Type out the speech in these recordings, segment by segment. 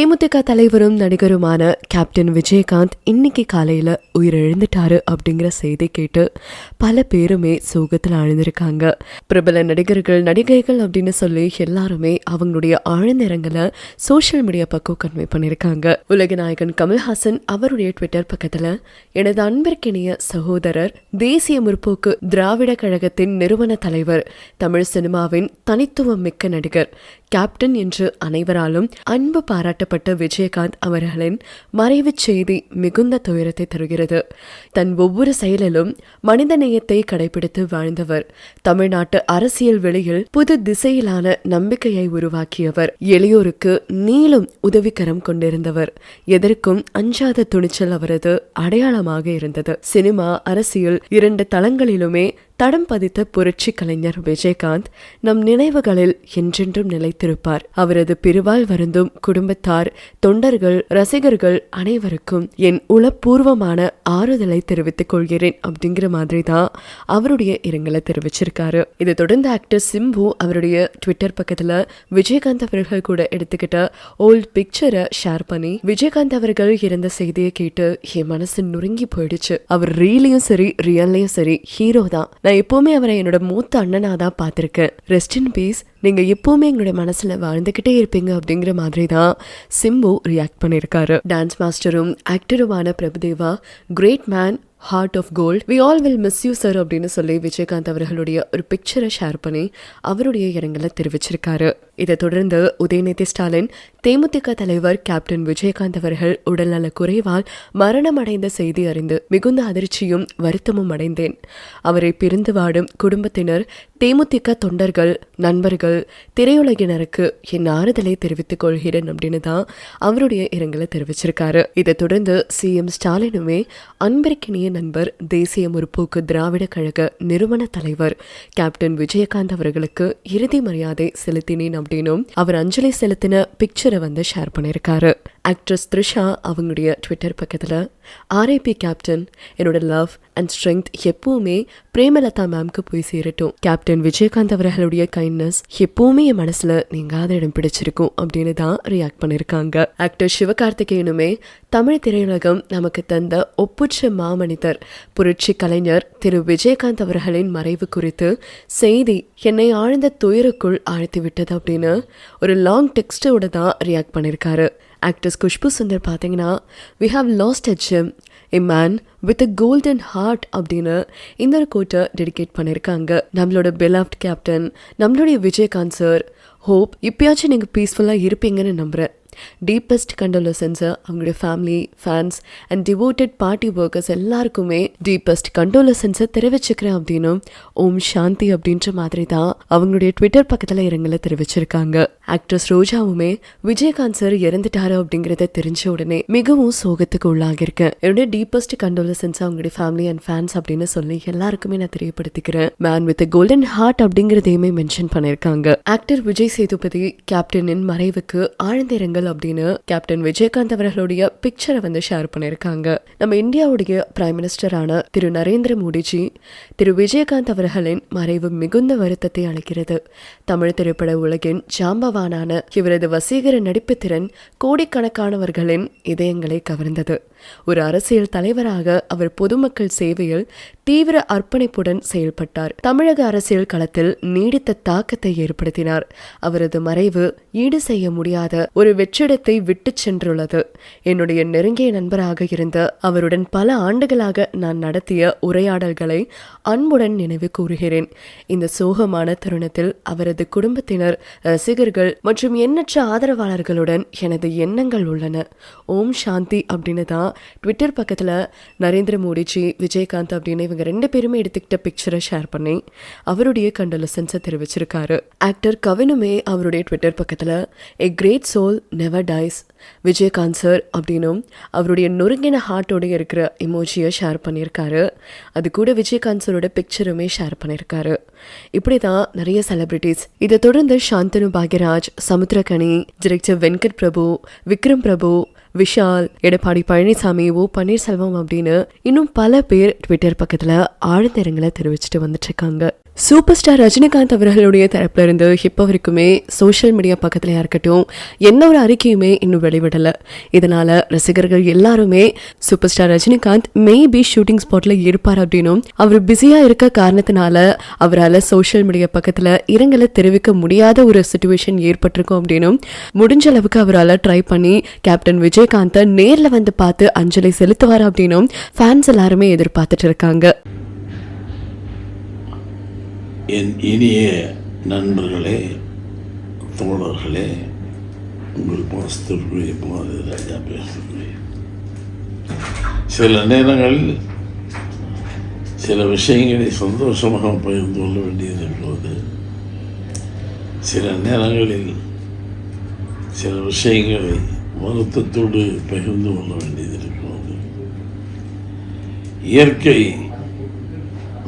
தேமுதிக தலைவரும் நடிகருமான கேப்டன் விஜயகாந்த் இன்னைக்கு காலையில் உயிரிழந்துட்டாரு அப்படிங்கிற செய்தி கேட்டு பல பேருமே சோகத்தில் ஆழ்ந்திருக்காங்க பிரபல நடிகர்கள் நடிகைகள் அப்படின்னு சொல்லி எல்லாருமே அவங்களுடைய ஆழ்ந்த இரங்கலை சோஷியல் மீடியா பக்கம் கன்வே பண்ணியிருக்காங்க உலக நாயகன் கமல்ஹாசன் அவருடைய ட்விட்டர் பக்கத்தில் எனது அன்பிற்கினிய சகோதரர் தேசிய முற்போக்கு திராவிட கழகத்தின் நிறுவன தலைவர் தமிழ் சினிமாவின் தனித்துவம் மிக்க நடிகர் கேப்டன் என்று அனைவராலும் அன்பு பாராட்டப்பட்ட விஜயகாந்த் அவர்களின் மறைவு செய்தி மிகுந்த துயரத்தை தருகிறது. தன் ஒவ்வொரு செயலிலும் மனித நேயத்தை கடைபிடித்து வாழ்ந்தவர். தமிழ்நாட்டு அரசியல் வெளியில் புது திசையிலான நம்பிக்கையை உருவாக்கியவர். எளியோருக்கு நீளும் உதவிக்கரம் கொண்டிருந்தவர். எதற்கும் அஞ்சாத துணிச்சல் அவரது அடையாளமாக இருந்தது. சினிமா அரசியல் இரண்டு தளங்களிலுமே தடம் பதித்த புரட்சி கலைஞர் விஜயகாந்த் நம் நினைவுகளில் என்றென்றும் நிலைத்திருப்பார். அவரது பிரிவால் வருந்தும் குடும்பத்தார் தொண்டர்கள் ரசிகர்கள் அனைவருக்கும் என் உளப்பூர்வமான ஆறுதலை தெரிவித்துக் கொள்கிறேன் அப்படிங்கிற மாதிரி தான் அவருடைய இரங்கலை தெரிவிச்சிருக்காரு. இதை தொடர்ந்து ஆக்டர் சிம்பு அவருடைய ட்விட்டர் பக்கத்துல விஜயகாந்த் அவர்கள் கூட எடுத்துக்கிட்ட ஓல்ட் பிக்சரை ஷேர் பண்ணி விஜயகாந்த் அவர்கள் இறந்த செய்தியை கேட்டு என் மனசு நொறுங்கி போயிடுச்சு. அவர் ரீலையும் சரி ரியல்லையும் சரி ஹீரோ தான். நான் எப்பவுமே அவரை என்னோட மூத்த அண்ணனாக தான் பார்த்துருக்கேன். ரெஸ்ட் இன் பீஸ் நீங்கள் எப்போவுமே எங்களோட மனசில் வாழ்ந்துக்கிட்டே இருப்பீங்க அப்படிங்கிற மாதிரி தான் சிம்பு ரியாக்ட் பண்ணியிருக்காரு டான்ஸ் மாஸ்டரும் ஆக்டருமான Prabhudeva great man heart of gold we all will miss you sir அப்படின்னு சொல்லி விஜயகாந்த் அவர்களுடைய ஒரு பிக்சரை ஷேர் பண்ணி அவருடைய இரங்கலை தெரிவிச்சிருக்காரு. இதை தொடர்ந்து உதயநிதி ஸ்டாலின் தேமுதிக தலைவர் கேப்டன் விஜயகாந்த் அவர்கள் உடல்நல குறைவால் மரணம் அடைந்த செய்தி அறிந்து மிகுந்த அதிர்ச்சியும் வருத்தமும் அடைந்தேன். அவரை பிரிந்து வாடும் குடும்பத்தினர் தேமுதிக தொண்டர்கள் நண்பர்கள் திரையுலகினருக்கு என் ஆறுதலை தெரிவித்துக் கொள்கிறேன் அப்படின்னு தான் அவருடைய இரங்கலை தெரிவிச்சிருக்காரு. இதை தொடர்ந்து சிஎம் ஸ்டாலினுமே அன்பிற்கினிய நண்பர் தேசிய முற்போக்கு திராவிட கழக நிறுவன தலைவர் கேப்டன் விஜயகாந்த் அவர்களுக்கு இறுதி மரியாதை செலுத்தினேன் அப்படின்னும் அவர் அஞ்சலி செலுத்தின பிக்சரை வந்து ஷேர் பண்ணியிருக்காரு. ஆக்ட்ரஸ் த்ரிஷா அவங்களுடைய ட்விட்டர் பக்கத்தில். ஆர்ஐபி கேப்டன் என்னோட லவ் அண்ட் ஸ்ட்ரென்த் எப்பவுமே பிரேமலதா மேம்க்கு போய் சேரட்டும். கேப்டன் விஜயகாந்த் அவர்களுடைய கைண்ட்னஸ் எப்பவுமே என் மனசுல நீங்காத இடம் பிடிச்சிருக்கும் அப்படின்னு தான் ரியாக்ட் பண்ணியிருக்காங்க ஆக்டர் சிவகார்த்திகேயனுமே தமிழ் திரையுலகம் நமக்கு தந்த ஒப்புச்ச மாமனிதர் புரட்சி கலைஞர் திரு விஜயகாந்த் அவர்களின் மறைவு குறித்து செய்தி என்னை ஆழ்ந்த துயருக்குள் ஆழ்த்தி விட்டது அப்படின்னு ஒரு லாங் டெக்ஸ்டோட தான் ரியாக்ட் பண்ணியிருக்காரு ஆக்டர்ஸ் குஷ்பு சுந்தர் பார்த்தீங்கன்னா we have lost a gem a man with a golden heart அப்படின்னு இந்த ஒரு கோட்டை டெடிகேட் பண்ணியிருக்காங்க நம்மளோட பெலாப்ட் கேப்டன் நம்மளுடைய விஜயகாந்த் சார் ஹோப் இப்பயாச்சும் நீங்கள் பீஸ்ஃபுல்லாக இருப்பீங்கன்னு நம்புகிறேன் டீப்பஸ்ட் கண்டோலசன்ஸை அவங்களுடைய family fans and devoted party workers எல்லாருக்குமே டீப்பஸ்ட் கண்டோலசன்ஸை தெரிவிச்சுக்கிறேன் அப்படின்னும் ஓம் சாந்தி அப்படின்ற மாதிரி தான் அவங்களுடைய ட்விட்டர் பக்கத்தில் இரங்கலை தெரிவிச்சிருக்காங்க ஆக்ட்ரஸ் ரோஜாவுமே விஜயகாந்த் சார் இறந்துட்டாரு அப்படிங்கறத தெரிஞ்ச உடனே மிகவும் சோகத்துக்கு உள்ளாகிருக்கேன் என்னுடைய டீப்பஸ்ட் கண்டோலசன்ஸ் அவங்களுடைய ஃபேமிலி அண்ட் ஃபேன்ஸ் அப்படின்னு சொல்லி எல்லாருக்குமே நான் தெரியப்படுத்திக்கிறேன். மேன் வித் கோல்டன் ஹார்ட் அப்படிங்கிறதையுமே மென்ஷன் பண்ணியிருக்காங்க. ஆக்டர் விஜய் சேதுபதி கேப்டனின் மறைவுக்கு ஆழ்ந்த இரங்கல் அப்படின்னு கேப்டன் விஜயகாந்த் அவர்களுடைய பிக்சரை வந்து ஷேர் பண்ணியிருக்காங்க. நம்ம இந்தியாவுடைய பிரைம் மினிஸ்டரான திரு நரேந்திர மோடிஜி திரு விஜயகாந்த் அவர்களின் மறைவு மிகுந்த வருத்தத்தை அளிக்கிறது. தமிழ் திரைப்பட உலகின் ஜாம்பவா ஜாம்பவானான இவரது வசீகர நடிப்பு திறன் கோடிக்கணக்கானவர்களின் இதயங்களை கவர்ந்தது. ஒரு அரசியல் தலைவராக அவர் பொதுமக்கள் சேவையில் தீவிர அர்ப்பணிப்புடன் செயல்பட்டார். தமிழக அரசியல் களத்தில் நீடித்த தாக்கத்தை ஏற்படுத்தினார். அவரது மறைவு ஈடு செய்ய முடியாத ஒரு வெற்றிடத்தை விட்டுச் சென்றுள்ளது. என்னுடைய நெருங்கிய நண்பராக இருந்த அவருடன் பல ஆண்டுகளாக நான் நடத்திய உரையாடல்களை அன்புடன் நினைவு கூறுகிறேன். இந்த சோகமான தருணத்தில் அவரது குடும்பத்தினர் ரசிகர்கள் மற்றும் எண்ணற்ற ஆதரவாளர்களுடன் எனது எண்ணங்கள் உள்ளன. ஓம் சாந்தி அப்படின்னு தான் ட்விட்டர் பக்கத்தில் நரேந்திர மோடிஜி விஜயகாந்த் அப்படின்னு இவங்க ரெண்டு பேருமே எடுத்துக்கிட்ட பிக்சரை ஷேர் பண்ணி அவருடைய கண்டலசன்ஸை தெரிவிச்சிருக்காரு. ஆக்டர் கவினுமே அவருடைய ட்விட்டர் பக்கத்தில் a great soul never dies Vijayakanth sir அப்படின்னும் அவருடைய நொறுங்கின ஹார்ட்டோட இருக்கிற இமோஜியை ஷேர் பண்ணியிருக்காரு. அது கூட விஜயகாந்த் சாரோட பிக்சருமே ஷேர் பண்ணியிருக்காரு. இப்படி தான் நிறைய செலிபிரிட்டிஸ் இதை தொடர்ந்து சாந்தனு பாக்யராஜ் சமுத்திரகனி டிரெக்டர் வெங்கட் பிரபு விக்ரம் பிரபு விஷால் எடப்பாடி பழனிசாமி ஓ பன்னீர்செல்வம் அப்படின்னு இன்னும் பல பேர் ட்விட்டர் பக்கத்தில் ஆழ்ந்த இரங்கலை தெரிவிச்சுட்டு வந்துட்டு இருக்காங்க. சூப்பர் ஸ்டார் ரஜினிகாந்த் அவர்களுடைய தரப்புல இருந்து இப்போ வரைக்குமே சோஷியல் மீடியா பக்கத்துலயா இருக்கட்டும் எந்த ஒரு அறிக்கையுமே இன்னும் வெளிவிடல. இதனால ரசிகர்கள் எல்லாருமே super star Rajinikanth maybe shooting ஸ்பாட்ல இருப்பார் அப்படின்னும் அவர் பிஸியா இருக்க காரணத்தினால அவரால் சோஷியல் மீடியா பக்கத்துல இரங்கலை தெரிவிக்க முடியாத ஒரு சுச்சுவேஷன் ஏற்பட்டிருக்கும் அப்படின்னும் முடிஞ்ச அளவுக்கு அவரால் ட்ரை பண்ணி கேப்டன் விஜயகாந்தை நேர்ல வந்து பார்த்து அஞ்சலி செலுத்துவார் அப்படின்னும் ஃபேன்ஸ் எல்லாருமே எதிர்பார்த்துட்டு இருக்காங்க. என் இனிய நண்பர்களே தோழர்களே உங்கள் பாஸ்தருடைய பாரதி ராஜா பேசுகிறேன். சில நேரங்களில் சில விஷயங்களை சந்தோஷமாக பகிர்ந்து கொள்ள வேண்டியது என்பது சில நேரங்களில் சில விஷயங்களை வருத்தத்தோடு பகிர்ந்து கொள்ள வேண்டியது இருக்கிறது இயற்கை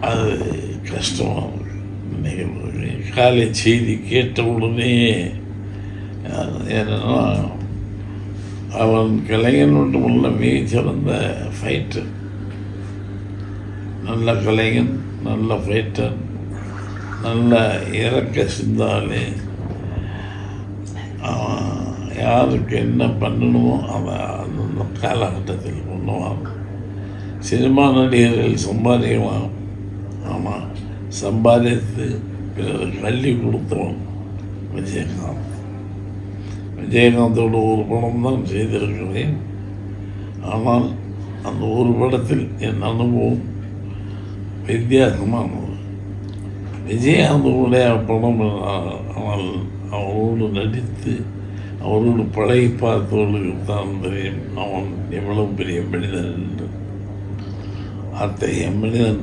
அது கஷ்டம். நிகழ்வு காலை செய்தி கேட்ட உடனே என்னன்னா அவன் கலைஞன் மட்டுமல்ல மிகச்சிறந்த சிறந்த ஃபைட்டர் நல்ல கலைஞன் நல்ல ஃபைட்டர் நல்ல இறக்க சிந்தாலே அவன் யாருக்கு என்ன பண்ணணுமோ அவன் அந்த காலகட்டத்தில் பண்ணுவான் சினிமா நடிகர்கள் சம்பாதிக்கலாம் ஆமாம் சம்பாதித்து பிறருக்கு அள்ளி கொடுத்தவன் விஜயகாந்த். விஜயகாந்தோட ஒரு படம் தான் செய்திருக்கிறேன். ஆனால் அந்த ஒரு படத்தில் என் அனுபவம் வித்தியாசமானது. விஜயகாந்தோடைய படம் ஆனால் அவரோடு நடித்து அவரோடு பழகி பார்த்தவர்களுக்கு தான் தெரியும் அவன் எவ்வளவு பெரிய மனிதன் என்று. அத்தகைய மனிதன்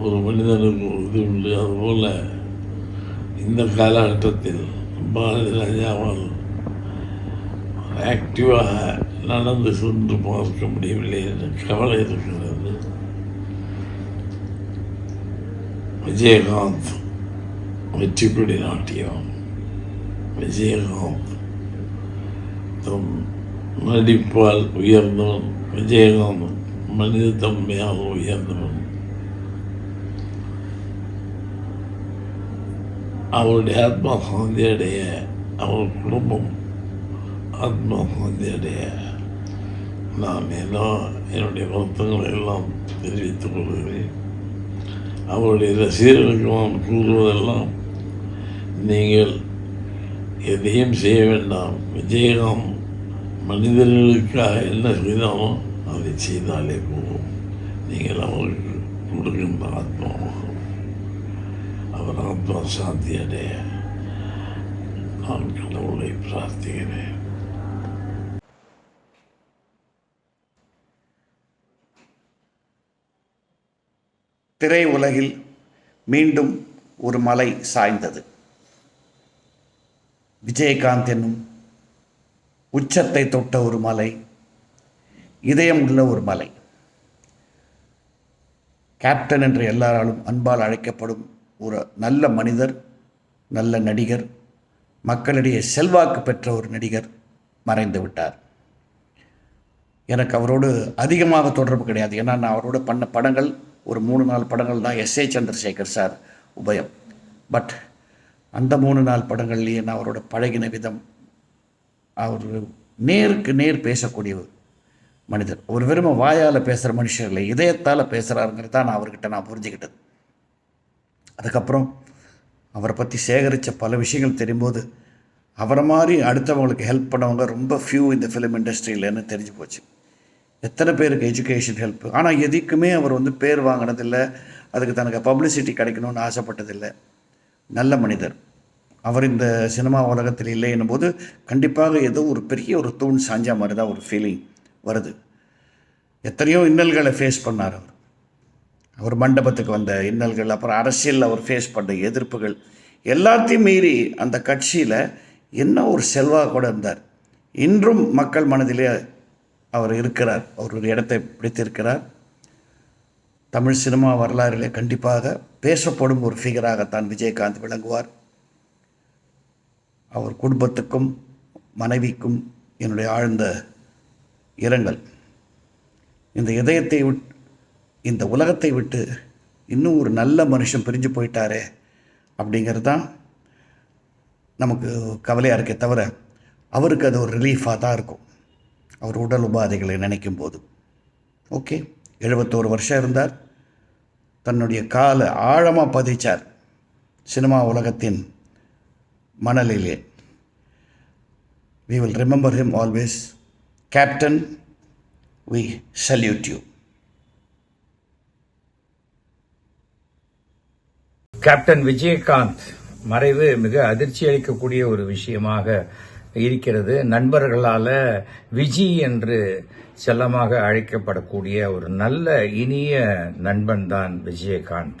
ஒரு மனிதனுக்கு இது உண்டு. அதுபோல் இந்த காலகட்டத்தில் பாரதி ராஜாவால் ஆக்டிவாக நடந்து சென்று பார்க்க முடியவில்லை என்று கவலை இருக்கிறது. விஜயகாந்த் வெற்றிப்படி நாட்டியம் விஜயகாந்த் தம் நடிப்பால் உயர்ந்தவன். விஜயகாந்த் மனித தன்மையாக உயர்ந்தவன். அவருடைய ஆத்மா சாந்தி அடைய அவர் குடும்பம் ஆத்மா சாந்தி அடைய நான் எல்லாம் என்னுடைய வருத்தங்களை எல்லாம் தெரிவித்துக் கொள்கிறேன். அவருடைய ரசிகர்களுக்கு நான் கூறுவதெல்லாம் நீங்கள் எதையும் செய்ய வேண்டாம். விஜயகாந்த் மனிதர்களுக்காக என்ன செய்தாலும் அதை செய்தாலே போதும். நீங்கள் அவருக்கு கொடுக்கின்ற ஆத்மாவாகும். அவர் ஆத்மா சாந்தி அடைய நான் கடவுளை பிரார்த்திக்கிறேன் திரை உலகில் மீண்டும் ஒரு மலை சாய்ந்தது. விஜயகாந்த் என்னும் உச்சத்தை தொட்ட ஒரு மலை இதயம் உள்ள ஒரு மலை. கேப்டன் என்று எல்லாராலும் அன்பால் அழைக்கப்படும் ஒரு நல்ல மனிதர் நல்ல நடிகர் மக்களிடையே செல்வாக்கு பெற்ற ஒரு நடிகர் மறைந்து விட்டார். எனக்கு அவரோடு அதிகமாக தொடர்பு கிடையாது. ஏன்னா நான் அவரோட பண்ண படங்கள் ஒரு மூணு நாலு படங்கள் தான் எஸ் ஏ சந்திரசேகர் சார் உபயம். பட் அந்த மூணு நாலு படங்கள்லேயே நான் அவரோட பழகின விதம் அவர் நேருக்கு நேர் பேசக்கூடிய மனிதர். ஒரு வெறும வாயால் பேசுகிற மனுஷர் இல்லை இதயத்தால் பேசுகிறாருங்கிறது தான் நான் அவர்கிட்ட நான் புரிஞ்சுக்கிட்டது. அதுக்கப்புறம் அவரை பற்றி சேகரித்த பல விஷயங்கள் தெரியும்போது அவரை மாதிரி அடுத்தவங்களுக்கு ஹெல்ப் பண்ணவங்க ரொம்ப ஃபியூ இந்த ஃபிலிம் இண்டஸ்ட்ரியிலன்னு தெரிஞ்சு போச்சு. எத்தனை பேருக்கு எஜுகேஷன் ஹெல்ப் ஆனால் எதுக்குமே அவர் வந்து பேர் வாங்கினதில்லை. அதுக்கு தனக்கு பப்ளிசிட்டி கிடைக்கணும்னு ஆசைப்பட்டதில்லை. நல்ல மனிதர். அவர் இந்த சினிமா உலகத்தில் இல்லை என்னும்போது கண்டிப்பாக ஏதோ ஒரு பெரிய ஒரு தூண் சாஞ்சா மாதிரி தான் ஒரு ஃபீலிங் வருது. எத்தனையோ இன்னல்களை ஃபேஸ் பண்ணார் அவர். அவர் மண்டபத்துக்கு வந்த இன்னல்கள் அப்புறம் அரசியலில் அவர் ஃபேஸ் பண்ண எதிர்ப்புகள் எல்லாத்தையும் மீறி அந்த கட்சியில் என்ன ஒரு செல்வாக்கோடு இருந்தார். இன்றும் மக்கள் மனதிலே அவர் இருக்கிறார். அவர் ஒரு இடத்தை பிடித்திருக்கிறார். தமிழ் சினிமா வரலாறிலே கண்டிப்பாக பேசப்படும் ஒரு ஃபிகராகத்தான் விஜயகாந்த் விளங்குவார். அவர் குடும்பத்துக்கும் மனைவிக்கும் என்னுடைய ஆழ்ந்த இரங்கல். இந்த இதயத்தை விட் இந்த உலகத்தை விட்டு இன்னும் ஒரு நல்ல மனுஷன் பிரிஞ்சு போயிட்டாரே அப்படிங்கிறது தான் நமக்கு கவலையாக இருக்கே தவிர அவருக்கு அது ஒரு ரிலீஃபாக தான் இருக்கும். அவர் உடல் உபாதைகளை நினைக்கும் போது. ஓகே எழுபத்தோரு வருஷம் இருந்தார். தன்னுடைய காலை ஆழமாக பதிச்சார் சினிமா உலகத்தின் மணலிலே. We will remember him always captain we salute you captain Vijayakanth மறைவு மிக அதிர்ச்சி அளிக்கக்கூடிய ஒரு விஷயமாக இருக்கிறது. நண்பர்களால விஜி என்று செல்லமாக அழைக்கப்படக்கூடிய ஒரு நல்ல இனிய நண்பன் தான் விஜயகாந்த்.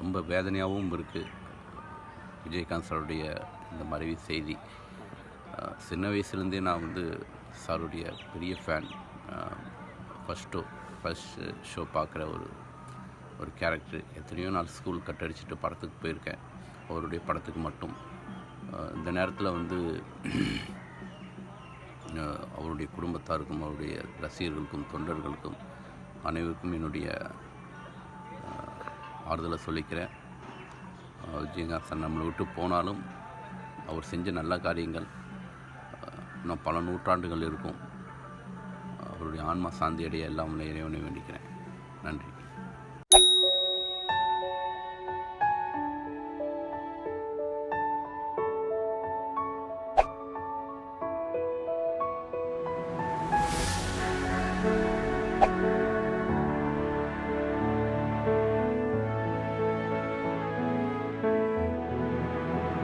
ரொம்ப வேதனையாகவும் இருக்குது விஜயகாந்த் சாருடைய இந்த மறைவு செய்தி. சின்ன வயசுலேருந்தே நான் வந்து சாருடைய பெரிய fan. First show first show பார்க்குற ஒரு ஒரு கேரக்டர் எத்தனையோ நாள் ஸ்கூல் கட் அடிச்சுட்டு படத்துக்கு போயிருக்கேன். அவருடைய படத்துக்கு மட்டும். இந்த நேரத்தில் வந்து அவருடைய குடும்பத்தாருக்கும் அவருடைய ரசிகர்களுக்கும் தொண்டர்களுக்கும் அனைவருக்கும் என்னுடைய ஆறுதலை சொல்லிக்கிறேன். விஜயகாசன் நம்மளை விட்டு போனாலும் அவர் செஞ்ச நல்ல காரியங்கள் இன்னும் பல நூற்றாண்டுகள் இருக்கும். அவருடைய ஆன்மா சாந்தி அடைய எல்லாம் இறைவனை வேண்டிக்கிறேன். நன்றி.